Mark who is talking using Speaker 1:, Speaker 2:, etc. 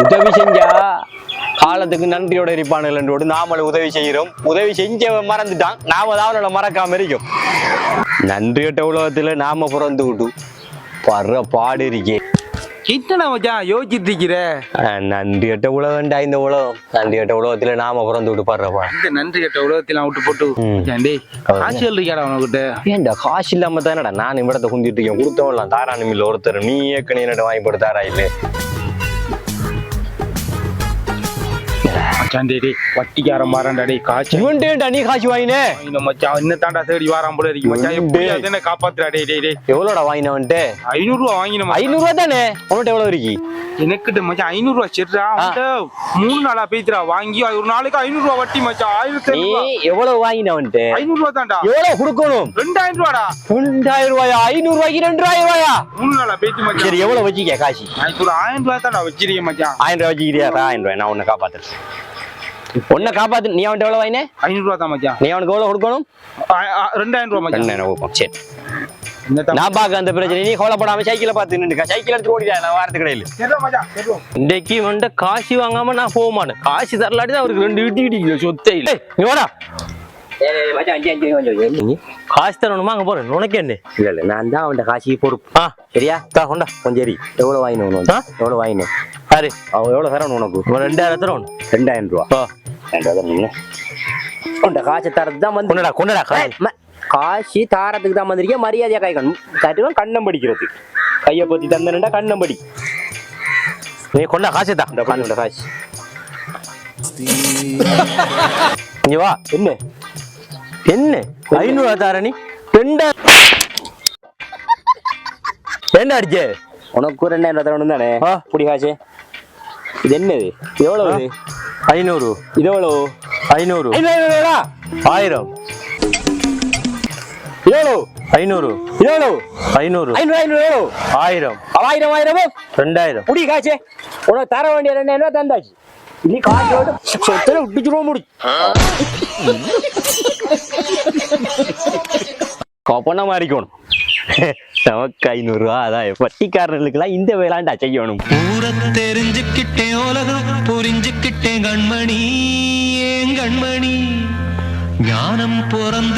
Speaker 1: உதவி செஞ்சா காலத்துக்கு நன்றியோட இருப்பானுங்களோடு நாமளும் உதவி செய்கிறோம். உதவி செஞ்சவன் மறந்துட்டான். நாம தான் அவனோட மறக்காம இருக்கும். நன்றியட்ட உலகத்துல நாம பிறந்து விட்டு படுற பாடு இருக்கே.
Speaker 2: கிட்டன மச்சான் யோசிச்சுட்டு இருக்கிற?
Speaker 1: அஹ் நன்றியட்ட உலகம்டா இந்த உலகம். நன்றியட்ட உலகத்துல நாம பிறந்து விட்டு படுற பாடு.
Speaker 2: இந்த நன்றி கட்ட உலகத்தில் விட்டு போட்டு காசு இருக்காடா உனக்கிட்ட?
Speaker 1: ஏன்டா காசு இல்லாம தானடா? நான் இவ்விடத்தை குந்திட்டு இருக்கேன். கொடுத்தவன்லாம் தாராணம் இல்ல. ஒருத்தர் நீ ஏற்கனவே என்னட்ட வாங்கி போட்டு தாரா இல்ல
Speaker 2: டேய் வட்டிக்காரன் டேய் காசு
Speaker 1: இவன்டேடா நீ காசு வாங்கினே?
Speaker 2: இந்த மச்சான் இன்னும் தாண்டா தேடி வாரான் போல இருக்கு. மச்சான் எப்படி
Speaker 1: டேய்.
Speaker 2: அதனை காப்பாத்துறா டேய் டேய் டேய்.
Speaker 1: எவ்வளோடா வாங்கினவன்ட்டு
Speaker 2: ஐநூறு ரூபா வாங்கின மச்சான்.
Speaker 1: ஐநூறு ரூபா தானே? உன்கிட்ட எவ்வளவு இருக்கு?
Speaker 2: எனக்கிட்ட மச்சான் ஐநூறு ரூபா சரிடா மூணு நாளா பேத்துறா வாங்கி ஒரு நாளைக்கு ஐநூறு ரூபா வட்டி மச்சான் ஆயிரத்தி
Speaker 1: எவ்வளவு வாங்கினவன்ட்டு
Speaker 2: ஐநூறு ரூபா தான்டா.
Speaker 1: எவ்வளவு கொடுக்கணும்?
Speaker 2: ரெண்டாயிரம் ரூபாடா
Speaker 1: ரெண்டாயிரம் ரூபாயா? ஐநூறு ரூபாய்க்கு ரெண்டாயிரம் ரூபாயா?
Speaker 2: மூணு நாளா பேத்தி மச்சான்.
Speaker 1: சரி எவ்வளவு வச்சிக்க காசு?
Speaker 2: ஒரு ஆயிரம் ரூபாய் தான்டா வச்சிருக்கேன் மச்சான்.
Speaker 1: ஆயிரம் ரூபாய் வச்சுக்கிறியா? ஆயிரம் ரூபாய். நான் உன்னை காப்பாத்துறேன். உன்னை காப்பாத்து நீ அவன்கிட்ட எவ்வளவு வாங்கினே?
Speaker 2: ஐநூறு ரூபா தான் மச்சான்.
Speaker 1: நீ அவனுக்கு எவ்வளவு கொடுக்கணும்?
Speaker 2: ரெண்டாயிரம் ரூபா மச்சான்.
Speaker 1: ரெண்டாயிரம் சரி. நான் பார்க்க அந்த பிரச்சனை. நீ கவலைப்படாம சைக்கிளை பார்த்து நின்றுக்க. சைக்கிள் எடுத்து ஓடிடா நான் வாரத்துக்கு இடையில.
Speaker 2: சரிடா மச்சான் சரிடா.
Speaker 1: இன்றைக்கு வந்து காசு வாங்காம நான் போக மாட்டேன். காசு தரலாட்டி தான் அவருக்கு ரெண்டு இடி இடிக்குது சொத்தே இல்லை. நீ வாடா. காசு தரணுமா? அங்க போறேன். உனக்கு என்ன?
Speaker 3: இல்ல இல்ல நான் தான் அவன் காசி பொறுப்பு.
Speaker 1: ஆ.
Speaker 3: சரியா?
Speaker 1: தா கொண்டா.
Speaker 3: கொஞ்சம் சரி எவ்வளவு வாங்கினு
Speaker 1: ஆ?
Speaker 3: எவ்வளவு வாங்கினு?
Speaker 1: பாரு
Speaker 3: அவன் எவ்வளவு தரணும் உனக்கு?
Speaker 1: ரெண்டாயிரம் தரணும்.
Speaker 3: ரெண்டாயிரம் ரூபா. ரெண்டாயிரம் உன்ட காசு தரது தான் வந்து
Speaker 1: கொண்டடா கொண்டடா
Speaker 3: காசு தாரத்துக்கு தான் வந்திருக்கேன் மரியாதையா கை கண் தருவன் கண்ணம் படிக்கிறது. கையை பத்தி தந்தனண்டா கண்ணம் படி.
Speaker 1: நீ கொண்டா காசு தான்
Speaker 3: இந்த கண்ணோட காசு.
Speaker 1: இங்க வா.
Speaker 3: என்ன?
Speaker 1: என்ன? ஐநூறு தார நீ. ரெண்டா என்ன அடிச்சே.
Speaker 3: உனக்கு ரெண்டாயிரம் தரணும் தானே?
Speaker 1: ஆ.
Speaker 3: புடி காசு. இது என்னது? எவ்வளவு?
Speaker 1: ஐநூறு.
Speaker 3: இது எவ்வளவு?
Speaker 1: ஐநூறு. ஆயிரம்.
Speaker 3: எவ்வளவு
Speaker 1: ஐநூறு.
Speaker 3: எவ்வளவு
Speaker 1: ஐநூறு.
Speaker 3: ஐநூறு ஐநூறு எவ்வளவு
Speaker 1: ஆயிரம்.
Speaker 3: ஆயிரம் ஆயிரம்.
Speaker 1: ரெண்டாயிரம்.
Speaker 3: புடி காசு உனக்கு தர வேண்டிய ரெண்டாயிரம் ரூபாய் தந்தாச்சு? நீ காசோட சொத்துல விட்டுச்சுருவோம் முடி.
Speaker 1: கொப்பனா மாறிக்கணும். நமக்கு ஐநூறு ரூபா அதான். பட்டிக்காரர்களுக்கெல்லாம் இந்த வேளாண்டா செய்யணும்.
Speaker 4: தெரிஞ்சுக்கிட்டேன் உலகம் புரிஞ்சுக்கிட்டேன் கண்மணி. ஏன் கண்மணி? ஞானம் பிறந்த